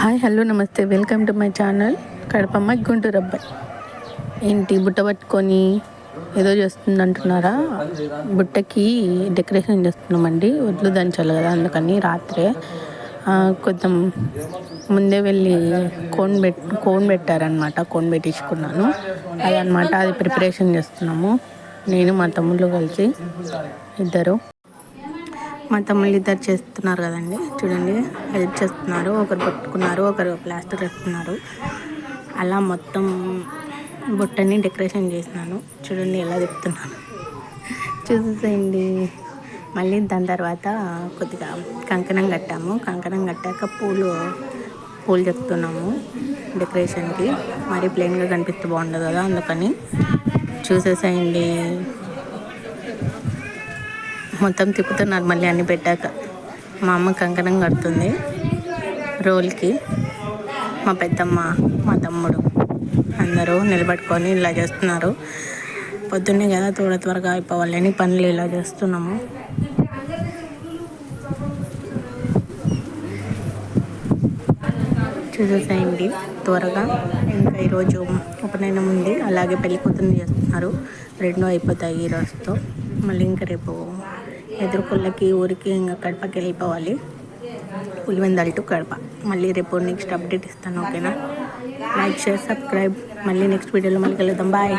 Hi hello నమస్తే. Welcome to my channel కడపమ్మ గుంటూరు అబ్బాయి. ఏంటి బుట్ట పట్టుకొని ఏదో చేస్తుంది అంటున్నారా బుట్టకి డెకరేషన్ చేస్తున్నామండి. వడ్లు దంచాలి కదా అందుకని రాత్రే కొంచెం ముందే వెళ్ళి కోన్ పెట్ కోన్ పెట్టారనమాట కోన్ పెట్టించుకున్నాను. అదనమాట అది ప్రిపరేషన్ చేస్తున్నాము. నేను మా తమ్ముళ్ళు కలిసి ఇద్దరు. మా తమ్ముళ్ళు ఇద్దరు చేస్తున్నారు కదండి. చూడండి హెల్ప్ చేస్తున్నారు. ఒకరు పట్టుకున్నారు ఒకరు ప్లాస్టర్ వేస్తున్నారు అలా మొత్తం బుట్టని డెకరేషన్ చేసినాను. చూడండి ఎలా చెప్తున్నాను చూసేసేయండి. మళ్ళీ దాని తర్వాత కొద్దిగా కంకణం కట్టాము. కంకణం కట్టాక పూలు పూలు చెప్తున్నాము డెకరేషన్కి మరీ ప్లెయిన్గా కనిపిస్తే బాగుండదు కదా అందుకని. చూసేసేయండి. మొత్తం తిప్పుతున్నారు మళ్ళీ అన్ని పెట్టాక. మా అమ్మ కంకణం కడుతుంది రోల్కి. మా పెద్దమ్మ మా తమ్ముడు అందరూ నిలబెట్టుకొని ఇలా చేస్తున్నారు. పొద్దున్నే కదా త్వర త్వరగా అయిపోవాలని పనులు ఇలా చేస్తున్నాము. చూసేసేయండి త్వరగా. ఇంకా ఈరోజు ఉపనయనం ఉంది. అలాగే పెళ్ళి కూతురు చేస్తున్నారు. రెండు అయిపోతాయి ఈ రోజుతో. మళ్ళీ ఇంకా రేపు ఎదురుకొల్లకి ఊరికి ఇంకా కడపకి వెళ్ళిపోవాలి. పులివెందల్ టు కడప. మళ్ళీ రేపు నెక్స్ట్ అప్డేట్ ఇస్తాను ఓకేనా లైక్ షేర్ సబ్స్క్రైబ్ మళ్ళీ నెక్స్ట్ వీడియోలో మళ్ళీ కలుద్దాం. బాయ్